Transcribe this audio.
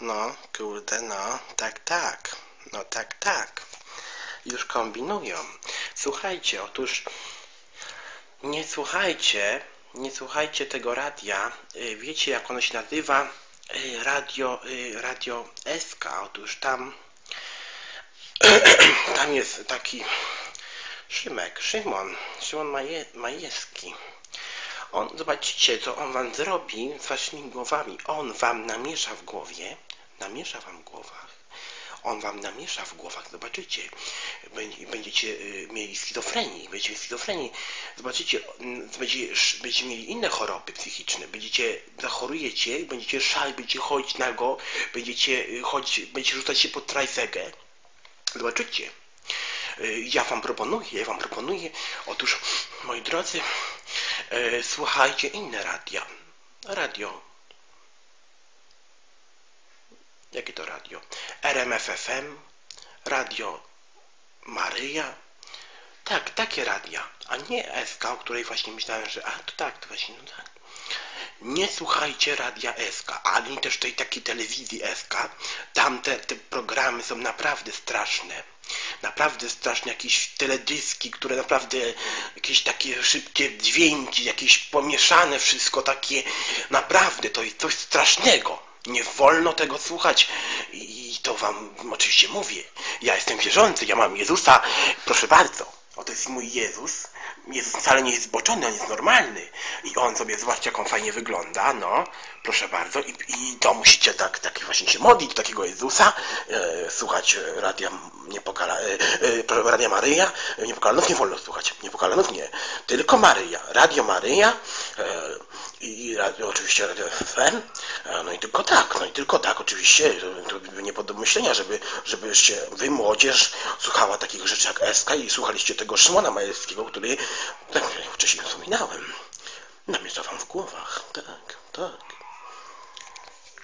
No, kurde, no, tak, tak. No, tak, tak. Już kombinują. Słuchajcie, otóż nie słuchajcie, nie słuchajcie tego radia. Y, Wiecie, jak ono się nazywa? Y, Radio, y, Radio SK. Otóż tam, tam jest taki Szymek, Szymon, Szymon Maje, Majewski. On, zobaczycie, co on wam zrobi z waszymi głowami. On wam namiesza w głowie, namiesza wam w głowach. On wam namiesza w głowach, zobaczycie. Będzie- Będziecie y, mieli schizofrenii, będziecie schizofrenii. Zobaczycie, będzie, sz- będziecie mieli inne choroby psychiczne. Będziecie, zachorujecie, będziecie szali, będziecie chodzić nago, będziecie y, chodzić, będziecie rzucać się pod trajzegę. Zobaczycie. Y, Ja wam proponuję, ja wam proponuję, otóż, moi drodzy, słuchajcie inne radia. Radio. Jakie to radio? RMFFM, Radio Maryja. Tak, takie radia, a nie SK, o której właśnie myślałem, że a to tak, to właśnie, no tak. Nie słuchajcie radia SK, ani też tej takiej telewizji SK. Tamte te programy są naprawdę straszne. Naprawdę straszne, jakieś teledyski, które naprawdę jakieś takie szybkie dźwięki, jakieś pomieszane wszystko takie. Naprawdę to jest coś strasznego. Nie wolno tego słuchać i to wam oczywiście mówię. Ja jestem wierzący, ja mam Jezusa, proszę bardzo. Oto jest mój Jezus. Jezus wcale nie jest zboczony, on jest normalny. I on sobie, zobaczcie jak on fajnie wygląda, no. Proszę bardzo. I, i to musicie tak, tak właśnie się modlić do takiego Jezusa, e, słuchać radia Niepokala, e, e, radia Maryja. Niepokalanów nie wolno słuchać. Niepokalanów nie. Tylko Maryja. Radio Maryja e, i radio, oczywiście Radio FM. E, no i tylko tak, no i tylko tak oczywiście. To, to by nie pod myślenia, żeby, żebyście wy młodzież słuchała takich rzeczy jak SK i słuchaliście tego Szymona Majewskiego, który, tak jak wcześniej wspominałem, namieszał wam w głowach. Tak, tak.